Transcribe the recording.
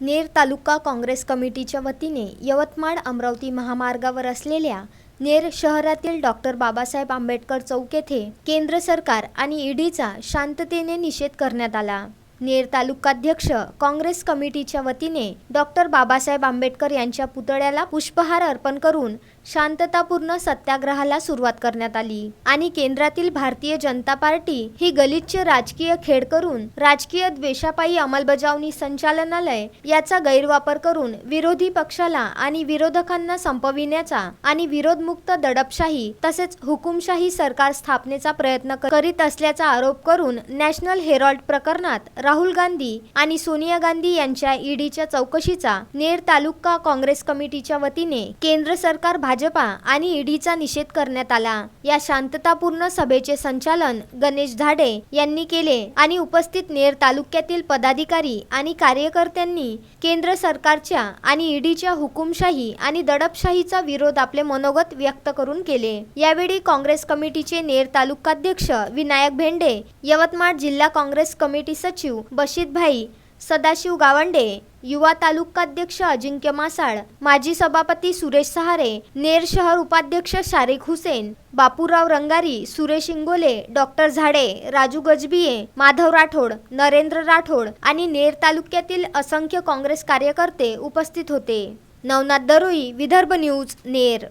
नेर तालुका काँग्रेस कमिटीच्या वतीने यवतमाळ अमरावती महामार्गावर असलेल्या नेर शहरातील डॉक्टर बाबासाहेब आंबेडकर चौक येथे केंद्र सरकार आणि ईडीचा शांततेने निषेध करण्यात आला. नेर तालुकाध्यक्ष काँग्रेस कमिटीच्या वतीने डॉक्टर बाबासाहेब आंबेडकर यांच्या पुतळ्याला पुष्पहार अर्पण करून शांततापूर्ण सत्याग्रहाला सुरुवात करण्यात आली. आणि केंद्रातील भारतीय जनता पार्टी ही गलिच्छ राजकीय खेळ करून राजकीय द्वेषापायी अंमलबजावणी संचालनालय याचा गैरवापर करून विरोधी पक्षाला आणि विरोधकांना संपविण्याचा आणि विरोधमुक्त दडपशाही तसेच हुकुमशाही सरकार स्थापनेचा प्रयत्न करीत असल्याचा आरोप करून नॅशनल हेरॉल्ड प्रकरणात राहुल गांधी आणि सोनिया गांधी यांच्या ईडीच्या चौकशीचा नेर तालुका काँग्रेस कमिटीच्या वतीने केंद्र सरकार भाजपा आणि ईडीचा निषेध करण्यात आला. या शांततापूर्ण सभेचे संचालन गणेश झाडे यांनी केले आणि उपस्थित नेर तालुक्यातील पदाधिकारी आणि कार्यकर्त्यांनी केंद्र सरकारच्या आणि ईडीच्या हुकुमशाही आणि दडपशाहीचा विरोध आपले मनोगत व्यक्त करून केले. यावेळी काँग्रेस कमिटीचे नेर तालुकाध्यक्ष विनायक भेंडे यवतमाळ जिल्हा काँग्रेस कमिटी सचिव बशीत भाई सदाशिव गावंडे युवा तालुकाध्यक्ष अजिंक्य मासाळ माजी सभापती सुरेश सहारे नेर शहर उपाध्यक्ष शारिक हुसेन बापूराव रंगारी सुरेश इंगोले डॉक्टर झाडे राजू गजबिये माधव राठोड नरेंद्र राठोड आणि नेर तालुक्यातील असंख्य काँग्रेस कार्यकर्ते उपस्थित होते. नवनाथ दरोई विदर्भ न्यूज नेर.